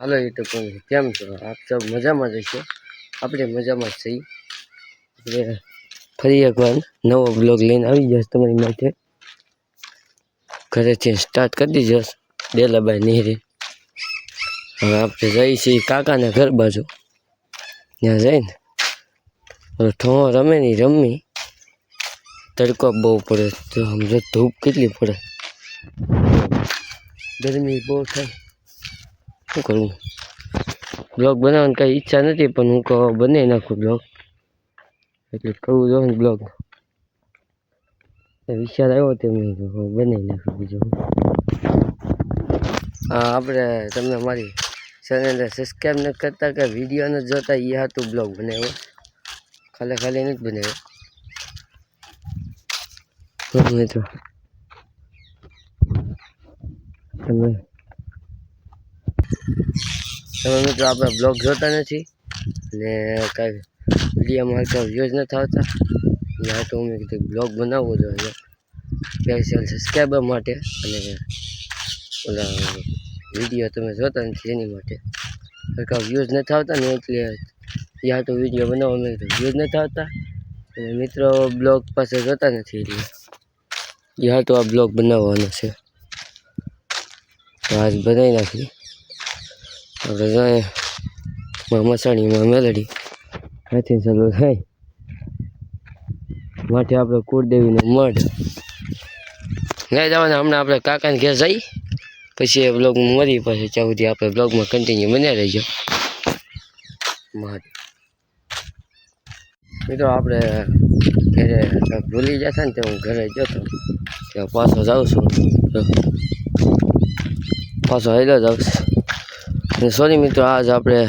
હાલો YouTube પર કેમ છો? આપ સૌ મજામાં જ હશો? આપણે મજામાં જ છીએ. આપણે ફરી એકવાર નવો બ્લોગ લઈને આવી જશે તમારી માટે. ઘરેથી સ્ટાર્ટ કરી દીધો ડેલાબાઈ નીરી. હવે આપણે જઈએ છીએ કાકાના ઘર બાજુ. ત્યાં જઈને હવે ઠોં રમે નહીં, રમી. તડકો બહુ પડે. તો સમજો, ધૂપ કેટલી પડે. ગરમી બહુ થાય. શું કરવું બ્લોગ બનાવવાની કાંઈ ઈચ્છા નથી, પણ હું કહો બનાવી નાખું બ્લોગ. એટલે કરવું ને બ્લોગ. વિચાર આવ્યો તે મેં બનાવી નાખું બીજું. હા, આપણે તમને મારી ચેનલને સબસ્ક્રાઈબ નથી કરતા કે વીડિયો નથી જોતા એ હતું બ્લોગ બનાવ્યો. ખાલી ખાલી નથી બનાવ્યો. મિત્રો, તમે તમે મિત્રો આપણે બ્લોગ જોતા નથી. ને કાંઈ વિડીયોમાં કાંઈ વ્યૂઝ નથી આવતા. આ તો મેં કીધું બ્લોગ બનાવવો જોઈએ. સ્પેશિયલ સબસ્ક્રાઈબર માટે અને ઓલા વીડિયો તમે જોતા નથી એની માટે. કાંઈ વ્યૂઝ નથી આવતા ને એટલે યા તો વીડિયો બનાવવા મેં કીધું વ્યૂઝ નથી આવતા. અને મિત્રો બ્લોગ પાસે જોતા નથી એટલે યા તો આ બ્લોગ બનાવવાનો છે. તો આજ બનાવી નાખી આપણે જાય મસાણીમાં મેલડી હાથી ચાલુ થાય. માટે આપણે કુળદેવીનો મઢ. નહીં જવાના. હમણાં આપણે કાકાને ઘેર જઈ. પછી એ બ્લોગમાં મરી પછી ત્યાં સુધી આપણે બ્લોગમાં કન્ટિન્યુ બન્યા રહીજો. મહાદેવ. મિત્રો, આપણે ઘરે ભૂલી જશે ને તો હું ઘરે જતો ત્યાં પાછો જાઉં છું. પાછો હેલો જાઉં છું અને સોરી મિત્રો, આજ આપણે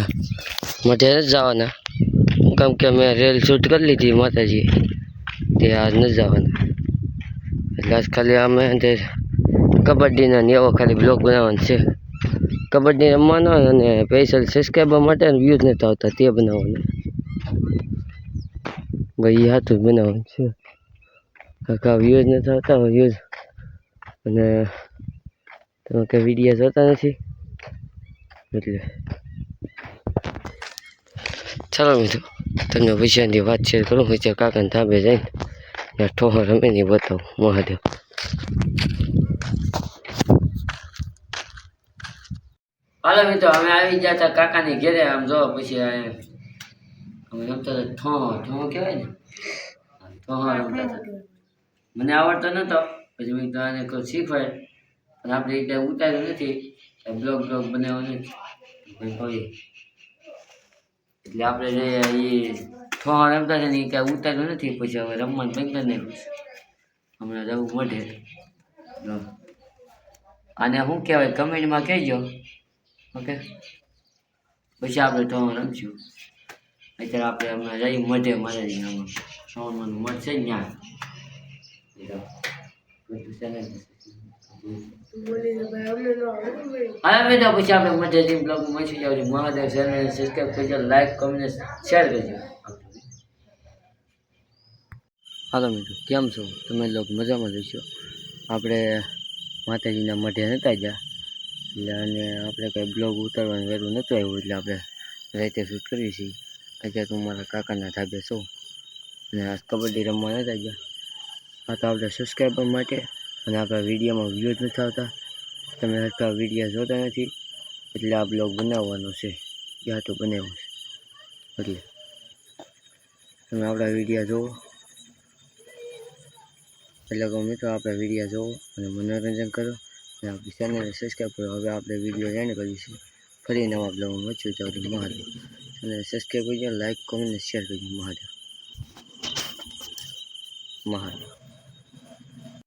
મઢે જ જવાના. કેમ કે મેં રેલ શૂટ કરી લીધી માતાજી. તે આજ ન જવાના. એટલે આજ ખાલી અમે તે કબડ્ડીના ને એવો ખાલી બ્લોગ બનાવવાનો છે. કબડ્ડી રમવાનો અને સ્પેશિયલ સબસ્ક્રાઈબર માટે વ્યૂઝ નથી આવતા, તે બનાવવાનું. ભાઈ હાથું બનાવવાનું છે. આખા વ્યૂઝ નથી આવતા વ્યૂઝ અને તમે કંઈ વીડિયો જોતા નથી? એટલે. ચાલો મિત્રો, તમને પૈસાની વાત શેર કરું વિચાર કાકાને ધાબે જઈને ત્યાં ઠોહર રમે નહીં બતાવું, મહાદેવ. હાલો મિત્રો, અમે આવી ગયા હતા કાકાની ઘેરે, આમ જો પછી અમે રમતા હતા ઠો ઠો કહેવાય ને? ઠો મને આવડતો નતો, પછી મેં તો આને કોઈ શીખવાય પણ આપણે એ ઉતાર્યું નથી. બ્લોગ બ્લોગ બનાવ્યો નથી પછી એટલે આપણે જે એ થોડા રમતા છે ને એ કાંઈ ઉતાર્યું નથી. પછી હવે રમવાનું બંધ કરી હમણાં જવું મઢે અને શું કહેવાય? કમેન્ટમાં કહેજો. ઓકે? પછી આપણે થોડું રમશું. અત્યારે આપણે હમણાં જઈ મઢે મારે આમાં શ્રાવણમાંનું મળશે છે ત્યાં. બધું ને હા મિત્રો પછી આપણે જીમ બ્લોગમાં મળશું જાવ મહાદેવ ચેનલ સબસ્ક્રાઈબ કરજો લાઈક કમેન્ટ શેર કરજો. હાલો મિત્રો, કેમ છો? તમે લોકો મજામાં જશો આપણે માતાજીના મઢે નતા ગયા. એટલે અને આપણે કંઈ બ્લોગ ઉતારવાનું વહેલું નહોતું આવ્યું, એટલે આપણે રાતે શૂટ કરીએ છીએ. અત્યારે હું મારા કાકાના ધાબે છું. અને કબડ્ડી રમવા નતા ગયા. આ તો આપણે સબસ્ક્રાઈબર માટે અને આપણા વિડીયોમાં વ્યૂઝ નથી આવતા, તમે હરખા વીડિયો જોતા નથી, એટલે આ બ્લોગ બનાવવાનો છે, યા તો બનાવ્યો છે. એટલે તમે આપણા વીડિયો જુઓ. એટલે કહું મિત્રો, આપણા વીડિયો જુઓ અને મનોરંજન કરો. અને આપણી ચેનલને સબસ્ક્રાઈબ કરો. હવે આપણે વીડિયો એન્ડ કરીશું ફરી નવા બ્લોગમાં મળશું. તો મહાદેવ. અને સબસ્ક્રાઈબ કરજો લાઈક કોમેન્ટ શેર કરજો. મહાદેવ. મહાદેવ.